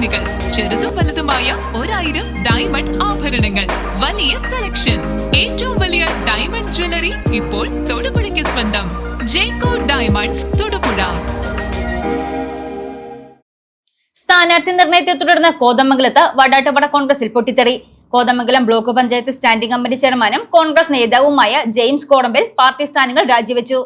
ചെയിനുകൾ ചെറുതും വലുതുമായ ഒരായിരം ഡയമണ്ട് ആഭരണങ്ങൾ. വലിയ സെലക്ഷൻ ഏറ്റവും വലിയ ഡയമണ്ട് ജ്വല്ലറി ഇപ്പോൾ തൊടുപുഴയ്ക്ക് സ്വന്തം. ജേക്കോ ഡയമണ്ട്സ് തൊടുപുഴ. സ്ഥാനാർത്ഥി നിർണയത്തെ തുടർന്ന് കോതമംഗലത്ത് വടാട്ടുപട കോൺഗ്രസിൽ പൊട്ടിത്തെറി. Kothamangalam block panchayat standing committee ചെയർമാനും കോൺഗ്രസ് നേതാവുമായ ജെയിംസ് കോടമ്പൽ പാർട്ടി സ്ഥാനങ്ങൾ രാജിവെച്ചു.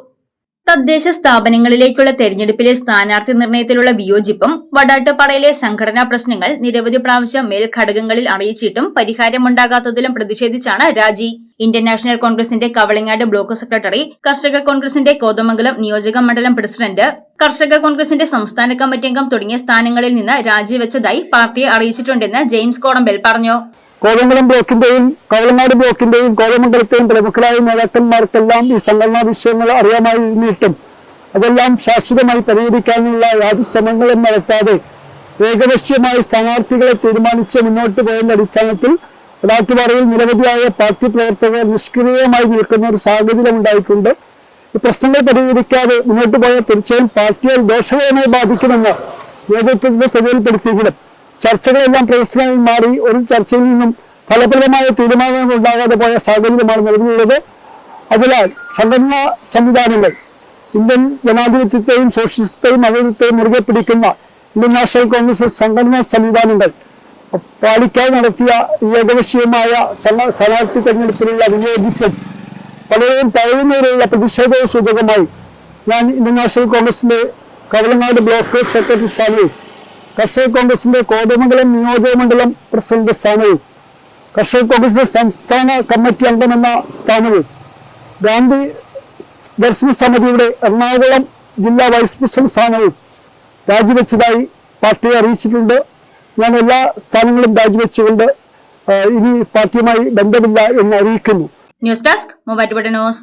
തദ്ദേശ സ്ഥാപനങ്ങളിലേക്കുള്ള തെരഞ്ഞെടുപ്പിലെ സ്ഥാനാർത്ഥി നിർണയത്തിലുള്ള വിയോജിപ്പും വടാട്ടുപാറയിലെ സംഘടനാ പ്രശ്നങ്ങൾ നിരവധി പ്രാവശ്യം മേൽഘടകങ്ങളിൽ അറിയിച്ചിട്ടും പരിഹാരമുണ്ടാകാത്തതിലും പ്രതിഷേധിച്ചാണ് രാജി. ഇന്ത്യൻ നാഷണൽ കോൺഗ്രസിന്റെ കവളങ്ങാട് ബ്ലോക്ക് സെക്രട്ടറി കർഷക കോൺഗ്രസിന്റെ കോതമംഗലം നിയോജക മണ്ഡലം പ്രസിഡന്റ് കർഷക കോൺഗ്രസിന്റെ സംസ്ഥാന കമ്മിറ്റി അംഗം തുടങ്ങിയ സ്ഥാനങ്ങളിൽ നിന്ന് രാജിവെച്ചതായി പാർട്ടിയെ അറിയിച്ചിട്ടുണ്ടെന്ന് ജെയിംസ് കോടമ്പൽ പറഞ്ഞു. കോതമംഗലം ബ്ലോക്കിന്റെയും കവളനാട് ബ്ലോക്കിന്റെയും കോതമംഗലത്തെയും പ്രമുഖരായ നേതാക്കന്മാർക്കെല്ലാം ഈ സംഘടനാ വിഷയങ്ങൾ അറിയാമായിരുന്നിട്ടും അതെല്ലാം ശാശ്വതമായി പരിഹരിക്കാനുള്ള യാതൊരു ശ്രമങ്ങളും നടത്താതെ ഏകപക്ഷീയമായി സ്ഥാനാർത്ഥികളെ തീരുമാനിച്ച് മുന്നോട്ട് പോയതിന്റെ അടിസ്ഥാനത്തിൽ വടാറ്റുപാറയിൽ നിരവധിയായ പാർട്ടി പ്രവർത്തകർ നിഷ്ക്രിയമായി നിൽക്കുന്ന ഒരു സാഹചര്യം ഉണ്ടായിട്ടുണ്ട്. ഈ പ്രശ്നങ്ങൾ പരിഹരിക്കാതെ മുന്നോട്ട് പോയാൽ തീർച്ചയായും പാർട്ടിയെ ദോഷകരമായി ബാധിക്കുമെന്ന് നേതൃത്വത്തിന്റെ ശ്രദ്ധയിൽപ്പെടുത്തിയെങ്കിലും ചർച്ചകളെല്ലാം പ്രശ്നമായി മാറി ഒരു ചർച്ചയിൽ നിന്നും ഫലപ്രദമായ തീരുമാനങ്ങൾ ഉണ്ടാകാതെ പോയ സാഹചര്യമാണ് നിലവിലുള്ളത്. അതിനാൽ സംഘടനാ സംവിധാനങ്ങൾ ഇന്ത്യൻ ജനാധിപത്യത്തെയും സോഷ്യലിസത്തെയും മതത്തെയും മുറുകെ പിടിക്കുന്ന ഇന്ത്യൻ നാഷണൽ കോൺഗ്രസ് സംഘടനാ സംവിധാനങ്ങൾ പാലിക്കാൻ നടത്തിയ ഏകപക്ഷീയമായ സ്ഥാന- സ്ഥാനാർത്ഥി തെരഞ്ഞെടുപ്പിലുള്ള വിനിയോഗിപ്പും പലരെയും തഴയുന്നതിലുള്ള പ്രതിഷേധ സൂചകമായി ഞാൻ ഇന്ത്യൻ നാഷണൽ കോൺഗ്രസിന്റെ കവളനാട് ബ്ലോക്ക് സെക്രട്ടറി സ്ഥാനവും കർഷക കോൺഗ്രസിന്റെ കോതമംഗലം നിയോജകമണ്ഡലം പ്രസിഡന്റ് സ്ഥാനവും. കർഷക കോൺഗ്രസിന്റെ സംസ്ഥാന കമ്മിറ്റി അംഗമെന്ന സ്ഥാനവും. ഗാന്ധി ദർശന സമിതിയുടെ എറണാകുളം ജില്ലാ വൈസ് പ്രസിഡന്റ് സ്ഥാനവും രാജിവെച്ചതായി പാർട്ടിയെ അറിയിച്ചിട്ടുണ്ട്. ഞാൻ എല്ലാ സ്ഥാനങ്ങളും രാജിവെച്ചുകൊണ്ട് ഇനി പാർട്ടിയുമായി ബന്ധമില്ല എന്ന് അറിയിക്കുന്നു. News desk Muvattupuzha news.